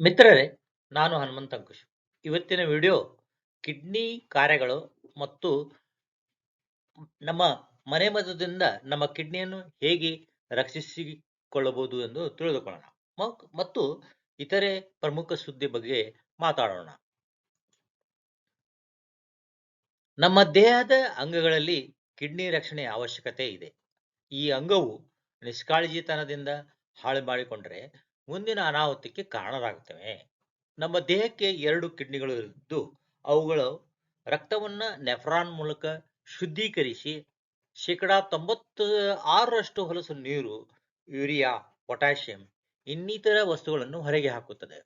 ಮಿತ್ರರೇ, ನಾನು ಹನುಮಂತ ಅಂಕುಶ್. ಇವತ್ತಿನ ವಿಡಿಯೋ ಕಿಡ್ನಿ ಕಾರ್ಯಗಳು ಮತ್ತು ನಮ್ಮ ಮನೆ ಮದದಿಂದ ನಮ್ಮ ಕಿಡ್ನಿಯನ್ನು ಹೇಗೆ ರಕ್ಷಿಸಿಕೊಳ್ಳಬಹುದು ಎಂದು ತಿಳಿದುಕೊಳ್ಳೋಣ. ಮತ್ತು ಇತರೆ ಪ್ರಮುಖ ಸುದ್ದಿ ಬಗ್ಗೆ ಮಾತಾಡೋಣ. ನಮ್ಮ ದೇಹದ ಅಂಗಗಳಲ್ಲಿ ಕಿಡ್ನಿ ರಕ್ಷಣೆ ಅವಶ್ಯಕತೆ ಇದೆ. ಈ ಅಂಗವು ನಿಷ್ಕಾಳಜಿತನದಿಂದ ಹಾಳು ಮಾಡಿಕೊಂಡರೆ ಮುಂದಿನ ಅನಾಹುತಕ್ಕೆ ಕಾರಣರಾಗುತ್ತವೆ ನಮ್ಮ ದೇಹಕ್ಕೆ ಎರಡು ಕಿಡ್ನಿಗಳು ಇದ್ದು, ಅವುಗಳು ರಕ್ತವನ್ನ ನೆಫ್ರಾನ್ ಮೂಲಕ ಶುದ್ಧೀಕರಿಸಿ ಶೇಕಡಾ ತೊಂಬತ್ತ ಆರರಷ್ಟು ಹೊಲಸು ನೀರು, ಯೂರಿಯಾ, ಪೊಟ್ಯಾಷಿಯಂ ಇನ್ನಿತರ ವಸ್ತುಗಳನ್ನು ಹೊರಗೆ ಹಾಕುತ್ತದೆ.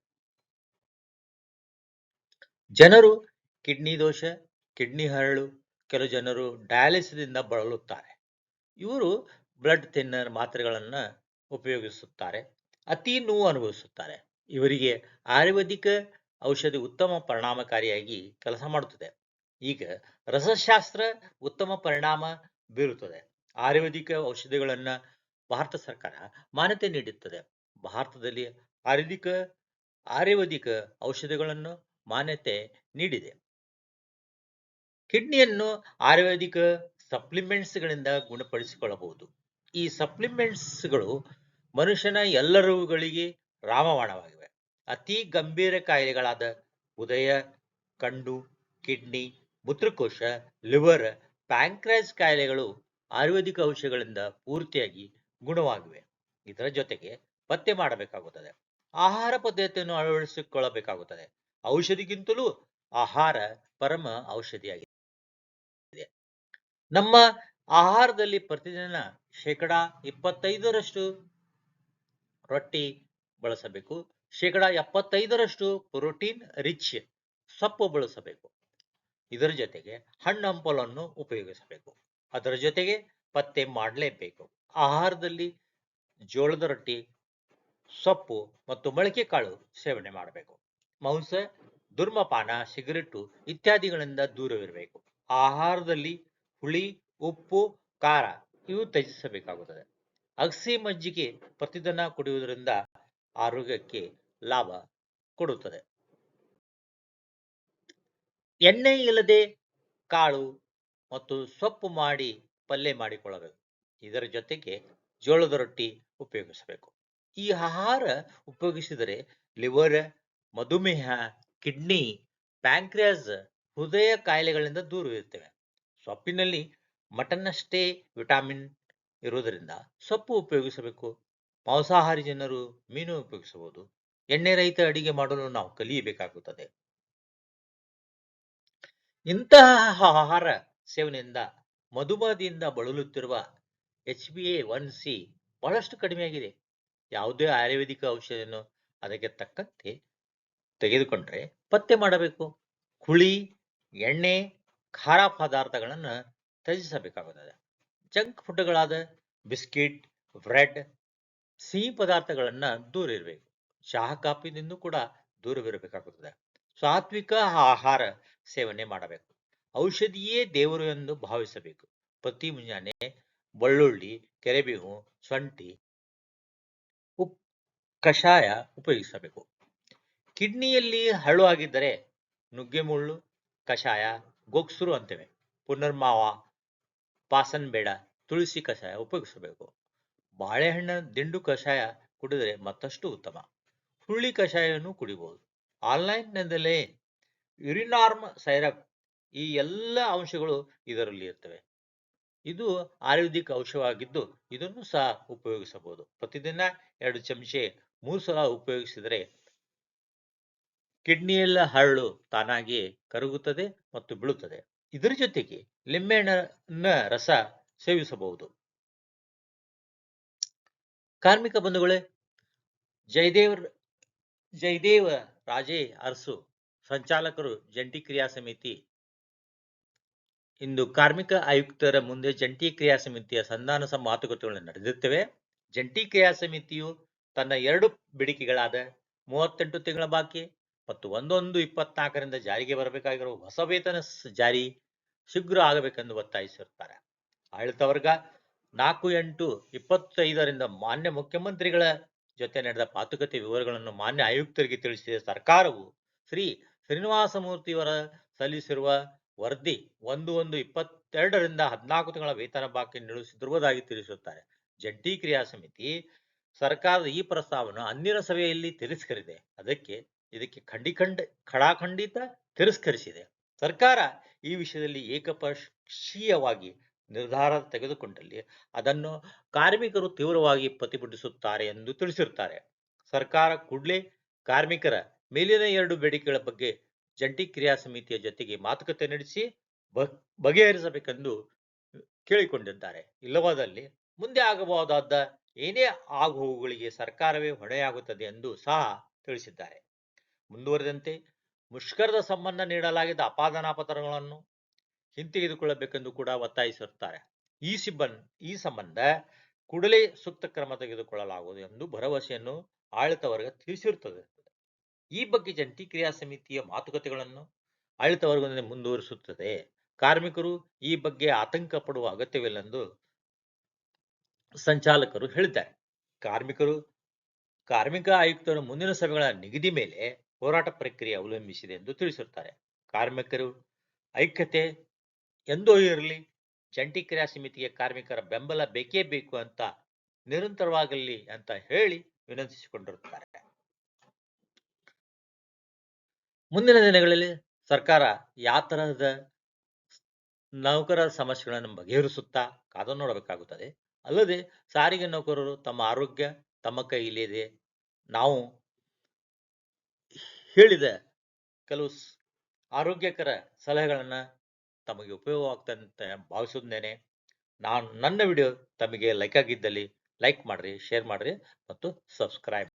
ಜನರು ಕಿಡ್ನಿ ದೋಷ, ಕಿಡ್ನಿ ಹರಳು, ಕೆಲವು ಜನರು ಡಯಾಲಿಸಿಸ್ದಿಂದ ಬಳಲುತ್ತಾರೆ. ಇವರು ಬ್ಲಡ್ ಥಿನ್ನರ್ ಮಾತ್ರೆಗಳನ್ನು ಉಪಯೋಗಿಸುತ್ತಾರೆ. ಅತಿ ನೋವು ಅನುಭವಿಸುತ್ತಾರೆ. ಇವರಿಗೆ ಆಯುರ್ವೇದಿಕ ಔಷಧಿ ಉತ್ತಮ ಪರಿಣಾಮಕಾರಿಯಾಗಿ ಕೆಲಸ ಮಾಡುತ್ತದೆ. ಈಗ ರಸಶಾಸ್ತ್ರ ಉತ್ತಮ ಪರಿಣಾಮ ಬೀರುತ್ತದೆ. ಆಯುರ್ವೇದಿಕ ಔಷಧಿಗಳನ್ನ ಭಾರತ ಸರ್ಕಾರ ಮಾನ್ಯತೆ ನೀಡುತ್ತದೆ. ಭಾರತದಲ್ಲಿ ಆಯುರ್ವೇದಿಕ ಆಯುರ್ವೇದಿಕ ಔಷಧಿಗಳನ್ನು ಮಾನ್ಯತೆ ನೀಡಿದೆ. ಕಿಡ್ನಿಯನ್ನು ಆಯುರ್ವೇದಿಕ ಸಪ್ಲಿಮೆಂಟ್ಸ್ಗಳಿಂದ ಗುಣಪಡಿಸಿಕೊಳ್ಳಬಹುದು. ಈ ಸಪ್ಲಿಮೆಂಟ್ಸ್ಗಳು ಮನುಷ್ಯನ ಎಲ್ಲ ರಾಮವಾಣವಾಗಿವೆ ಅತಿ ಗಂಭೀರ ಕಾಯಿಲೆಗಳಾದ ಉದಯ, ಕಂಡು, ಕಿಡ್ನಿ, ಮೂತ್ರಕೋಶ, ಲಿವರ್, ಪ್ಯಾಂಕ್ರೈಸ್ ಕಾಯಿಲೆಗಳು ಆಯುರ್ವೇದಿಕ ಔಷಧಗಳಿಂದ ಪೂರ್ತಿಯಾಗಿ ಗುಣವಾಗಿವೆ. ಇದರ ಜೊತೆಗೆ ಪತ್ತೆ ಮಾಡಬೇಕಾಗುತ್ತದೆ. ಆಹಾರ ಪದ್ಧತಿಯನ್ನು ಅಳವಡಿಸಿಕೊಳ್ಳಬೇಕಾಗುತ್ತದೆ. ಔಷಧಿಗಿಂತಲೂ ಆಹಾರ ಪರಮ ಔಷಧಿಯಾಗಿದೆ. ನಮ್ಮ ಆಹಾರದಲ್ಲಿ ಪ್ರತಿದಿನ ಶೇಕಡಾ ಇಪ್ಪತ್ತೈದರಷ್ಟು ರೊಟ್ಟಿ ಬಳಸಬೇಕು. ಶೇಕಡಾ ಎಪ್ಪತ್ತೈದರಷ್ಟು ಪ್ರೋಟೀನ್ ರಿಚ್ ಸೊಪ್ಪು ಬಳಸಬೇಕು. ಇದರ ಜೊತೆಗೆ ಹಣ್ಣು ಹಂಪಲನ್ನು ಉಪಯೋಗಿಸಬೇಕು. ಅದರ ಜೊತೆಗೆ ಪತ್ತೆ ಮಾಡಲೇಬೇಕು. ಆಹಾರದಲ್ಲಿ ಜೋಳದ ರೊಟ್ಟಿ, ಸೊಪ್ಪು ಮತ್ತು ಮೊಳಕೆ ಕಾಳು ಸೇವನೆ ಮಾಡಬೇಕು. ಮಾಂಸ ದುರ್ಮಪಾನ ಸಿಗರೆಟ್ಟು ಇತ್ಯಾದಿಗಳಿಂದ ದೂರವಿರಬೇಕು. ಆಹಾರದಲ್ಲಿ ಹುಳಿ, ಉಪ್ಪು, ಖಾರ ಇವು ತ್ಯಜಿಸಬೇಕಾಗುತ್ತದೆ. ಅಗಸಿ ಮಜ್ಜಿಗೆ ಪ್ರತಿದಿನ ಕುಡಿಯುವುದರಿಂದ ಆರೋಗ್ಯಕ್ಕೆ ಲಾಭ ಕೊಡುತ್ತದೆ. ಎಣ್ಣೆ ಇಲ್ಲದೆ ಕಾಳು ಮತ್ತು ಸೊಪ್ಪು ಮಾಡಿ ಪಲ್ಯ ಮಾಡಿಕೊಳ್ಳಬೇಕು. ಇದರ ಜೊತೆಗೆ ಜೋಳದ ರೊಟ್ಟಿ ಉಪಯೋಗಿಸಬೇಕು. ಈ ಆಹಾರ ಉಪಯೋಗಿಸಿದರೆ ಲಿವರ್, ಮಧುಮೇಹ, ಕಿಡ್ನಿ, ಪ್ಯಾಂಕ್ರಿಯಾಸ್, ಹೃದಯ ಕಾಯಿಲೆಗಳಿಂದ ದೂರವಿರುತ್ತವೆ. ಸೊಪ್ಪಿನಲ್ಲಿ ಮಟನ್ ಅಷ್ಟೇ ವಿಟಾಮಿನ್ ಇರುವುದರಿಂದ ಸೊಪ್ಪು ಉಪಯೋಗಿಸಬೇಕು, ಮಾಂಸಾಹಾರಿ ಜನರು ಮೀನು ಉಪಯೋಗಿಸಬಹುದು, ಎಣ್ಣೆ ರಹಿತ ಅಡಿಗೆ ಮಾಡಲು ನಾವು ಕಲಿಯಬೇಕಾಗುತ್ತದೆ. ಇಂತಹ ಆಹಾರ ಸೇವನೆಯಿಂದ ಮಧುಮೇಹದಿಂದ ಬಳಲುತ್ತಿರುವ H B A one C ಬಹಳಷ್ಟು ಕಡಿಮೆಯಾಗಿದೆ. ಯಾವುದೇ ಆಯುರ್ವೇದಿಕ ಔಷಧಿಯನ್ನು ಅದಕ್ಕೆ ತಕ್ಕಂತೆ ತೆಗೆದುಕೊಂಡ್ರೆ ಪತ್ತೆ ಮಾಡಬೇಕು. ಹುಳಿ, ಎಣ್ಣೆ, ಖಾರ ಪದಾರ್ಥಗಳನ್ನು ತ್ಯಜಿಸಬೇಕಾಗುತ್ತದೆ. ಜಂಕ್ ಫುಡ್ಗಳಾದ ಬಿಸ್ಕಿಟ್, ಬ್ರೆಡ್, ಸಿಹಿ ಪದಾರ್ಥಗಳನ್ನು ದೂರ ಇರಬೇಕು. ಚಹಾ ಕಾಫಿನಿಂದ ಕೂಡ ದೂರವಿರಬೇಕಾಗುತ್ತದೆ. ಸಾತ್ವಿಕ ಆಹಾರ ಸೇವನೆ ಮಾಡಬೇಕು. ಔಷಧಿಯೇ ದೇವರು ಎಂದು ಭಾವಿಸಬೇಕು. ಪ್ರತಿ ಮುಂಜಾನೆ ಬಳ್ಳುಳ್ಳಿ, ಕೆರೆಬೇವು ಸಂಟಿ ಉಪ್ ಕಷಾಯ ಉಪಯೋಗಿಸಬೇಕು. ಕಿಡ್ನಿಯಲ್ಲಿ ಹಳ್ಳು ಆಗಿದ್ದರೆ ನುಗ್ಗೆಮುಳ್ಳು, ಕಷಾಯ ಗೋಕ್ಸುರು ಅಂತೇವೆ. ಪುನರ್ಮಾವ ಪಾಸನ್ ಬೇಡ, ತುಳಸಿ ಕಷಾಯ ಉಪಯೋಗಿಸಬೇಕು. ಬಾಳೆಹಣ್ಣ ದಿಂಡು ಕಷಾಯ ಕುಡಿದರೆ ಮತ್ತಷ್ಟು ಉತ್ತಮ. ಹುರುಳಿ ಕಷಾಯವನ್ನು ಕುಡಿಬಹುದು ನಿಂದಲೇ ಯುರಿನಾರ್ಮ್ ಸೈರಪ್ ಈ ಎಲ್ಲ ಅಂಶಗಳು ಇದರಲ್ಲಿ ಇರ್ತವೆ. ಇದು ಆಯುರ್ವೇದಿಕ್ ಔಷಧವಾಗಿದ್ದು ಇದನ್ನು ಸಹ ಉಪಯೋಗಿಸಬಹುದು. ಪ್ರತಿದಿನ ಎರಡು ಚಮಚೆ ಮೂರು ಸಲ ಉಪಯೋಗಿಸಿದರೆ ಕಿಡ್ನಿಯಲ್ಲ ಹರಳು ತಾನಾಗಿ ಕರಗುತ್ತದೆ ಮತ್ತು ಬೀಳುತ್ತದೆ. ಇದರ ಜೊತೆಗೆ ಲಿಂಬೆಹಣ್ಣಿನ ರಸ ಸೇವಿಸಬಹುದು. ಕಾರ್ಮಿಕ ಬಂಧುಗಳೇ, ಜಯದೇವ್, ಜಯದೇವ ರಾಜೇ ಅರಸು, ಸಂಚಾಲಕರು ಜಂಟಿ ಕ್ರಿಯಾ ಸಮಿತಿ. ಇಂದು ಕಾರ್ಮಿಕ ಆಯುಕ್ತರ ಮುಂದೆ ಜಂಟಿ ಕ್ರಿಯಾ ಸಮಿತಿಯ ಸಂಧಾನ ಮಾತುಕತೆಗಳು ನಡೆದಿರುತ್ತವೆ. ಜಂಟಿ ಕ್ರಿಯಾ ಸಮಿತಿಯು ತನ್ನ ಎರಡು ಬೇಡಿಕೆಗಳಾದ ಮೂವತ್ತೆಂಟು ತಿಂಗಳ ಬಾಕಿ ಮತ್ತು ಒಂದೊಂದು ಇಪ್ಪತ್ನಾಲ್ಕರಿಂದ ಜಾರಿಗೆ ಬರಬೇಕಾಗಿರುವ ಹೊಸ ವೇತನ ಜಾರಿ ಶೀಘ್ರ ಆಗಬೇಕೆಂದು ಒತ್ತಾಯಿಸಿರುತ್ತಾರೆ. ಆಡಳಿತ ವರ್ಗ ನಾಲ್ಕು ಎಂಟು ಇಪ್ಪತ್ತೈದರಿಂದ ಮಾನ್ಯ ಮುಖ್ಯಮಂತ್ರಿಗಳ ಜೊತೆ ನಡೆದ ಮಾತುಕತೆ ವಿವರಗಳನ್ನು ಮಾನ್ಯ ಆಯುಕ್ತರಿಗೆ ತಿಳಿಸಿದ ಸರ್ಕಾರವು ಶ್ರೀ ಶ್ರೀನಿವಾಸಮೂರ್ತಿಯವರ ಸಲ್ಲಿಸಿರುವ ವರದಿ ಒಂದು ಒಂದು ಇಪ್ಪತ್ತೆರಡರಿಂದ ಹದಿನಾಲ್ಕು ತಿಂಗಳ ವೇತನ ಬಾಕಿ ನಿಲ್ಲಿಸಿರುವುದಾಗಿ ತಿಳಿಸುತ್ತಾರೆ. ಜಂಟಿ ಕ್ರಿಯಾ ಸಮಿತಿ ಸರ್ಕಾರದ ಈ ಪ್ರಸ್ತಾವವನ್ನು ಅಂದಿನ ಸಭೆಯಲ್ಲಿ ತಿರಸ್ಕರಿದೆ ಅದಕ್ಕೆ ಇದಕ್ಕೆ ಖಂಡಿಖಂಡ ಖಡಾಖಂಡಿತ ತಿರಸ್ಕರಿಸಿದೆ. ಸರ್ಕಾರ ಈ ವಿಷಯದಲ್ಲಿ ಏಕಪಕ್ಷೀಯವಾಗಿ ನಿರ್ಧಾರ ತೆಗೆದುಕೊಂಡಲ್ಲಿ ಅದನ್ನು ಕಾರ್ಮಿಕರು ತೀವ್ರವಾಗಿ ಪ್ರತಿಭಟಿಸುತ್ತಾರೆ ಎಂದು ತಿಳಿಸಿರುತ್ತಾರೆ. ಸರ್ಕಾರ ಕೂಡಲೇ ಕಾರ್ಮಿಕರ ಮೇಲಿನ ಎರಡು ಬೇಡಿಕೆಗಳ ಬಗ್ಗೆ ಜಂಟಿ ಕ್ರಿಯಾ ಸಮಿತಿಯ ಜೊತೆಗೆ ಮಾತುಕತೆ ನಡೆಸಿ ಬಗೆಹರಿಸಬೇಕೆಂದು ಕೇಳಿಕೊಂಡಿದ್ದಾರೆ. ಇಲ್ಲವಾದಲ್ಲಿ ಮುಂದೆ ಆಗಬಹುದಾದ ಏನೇ ಆಗುಹೋಗುಗಳಿಗೆ ಸರ್ಕಾರವೇ ಹೊಣೆಯಾಗುತ್ತದೆ ಎಂದು ಸಹ ತಿಳಿಸಿದ್ದಾರೆ. ಮುಂದುವರೆದಂತೆ ಮುಷ್ಕರದ ಸಂಬಂಧ ನೀಡಲಾಗಿದ್ದ ಅಪಾದನಾ ಪತ್ರಗಳನ್ನು ಹಿಂತೆಗೆದುಕೊಳ್ಳಬೇಕೆಂದು ಕೂಡ ಒತ್ತಾಯಿಸಿರುತ್ತಾರೆ. ಈ ಸಿಬ್ಬಂದಿ, ಈ ಸಂಬಂಧ ಕೂಡಲೇ ಸೂಕ್ತ ಕ್ರಮ ತೆಗೆದುಕೊಳ್ಳಲಾಗುವುದು ಎಂದು ಭರವಸೆಯನ್ನು ಆಡಳಿತ ವರ್ಗ ತಿಳಿಸಿರುತ್ತದೆ. ಈ ಬಗ್ಗೆ ಜಂಟಿ ಕ್ರಿಯಾ ಸಮಿತಿಯ ಮಾತುಕತೆಗಳನ್ನು ಆಡಳಿತ ವರ್ಗದಿಂದ ಮುಂದುವರಿಸುತ್ತದೆ. ಕಾರ್ಮಿಕರು ಈ ಬಗ್ಗೆ ಆತಂಕ ಪಡುವ ಅಗತ್ಯವಿಲ್ಲ ಎಂದು ಸಂಚಾಲಕರು ಹೇಳಿದ್ದಾರೆ. ಕಾರ್ಮಿಕರು, ಕಾರ್ಮಿಕ ಆಯುಕ್ತರು ಮುಂದಿನ ಸಭೆಗಳ ನಿಗದಿ ಮೇಲೆ ಹೋರಾಟ ಪ್ರಕ್ರಿಯೆ ಅವಲಂಬಿಸಿದೆ ಎಂದು ತಿಳಿಸುತ್ತಾರೆ. ಕಾರ್ಮಿಕರು ಐಕ್ಯತೆ ಎಂದೋ ಇರಲಿ, ಜಂಟಿ ಕ್ರಿಯಾ ಸಮಿತಿಗೆ ಕಾರ್ಮಿಕರ ಬೆಂಬಲ ಬೇಕೇ ಬೇಕು ಅಂತ ನಿರಂತರವಾಗಲಿ ಅಂತ ಹೇಳಿ ವಿನಂತಿಸಿಕೊಂಡಿರುತ್ತಾರೆ. ಮುಂದಿನ ದಿನಗಳಲ್ಲಿ ಸರ್ಕಾರ ಯಾವ ತರಹದ ನೌಕರರ ಸಮಸ್ಯೆಗಳನ್ನು ಬಗೆಹರಿಸುತ್ತಾ ಕಾದು ನೋಡಬೇಕಾಗುತ್ತದೆ. ಅಲ್ಲದೆ ಸಾರಿಗೆ ನೌಕರರು ತಮ್ಮ ಆರೋಗ್ಯ ತಮ್ಮ ಕೈಯಲ್ಲಿದೆ. ನಾವು ಹೇಳಿದ. ಕೆಲವು ಆರೋಗ್ಯಕರ ಸಲಹೆಗಳನ್ನು ತಮಗೆ ಉಪಯೋಗ ಅಂತ ಭಾವಿಸುತ್ತೇನೆ. ನಾನು ನನ್ನ ವಿಡಿಯೋ ತಮಗೆ ಲೈಕ್ ಆಗಿದ್ದಲ್ಲಿ ಲೈಕ್ ಮಾಡಿರಿ, ಶೇರ್ ಮಾಡಿರಿ ಮತ್ತು ಸಬ್ಸ್ಕ್ರೈಬ್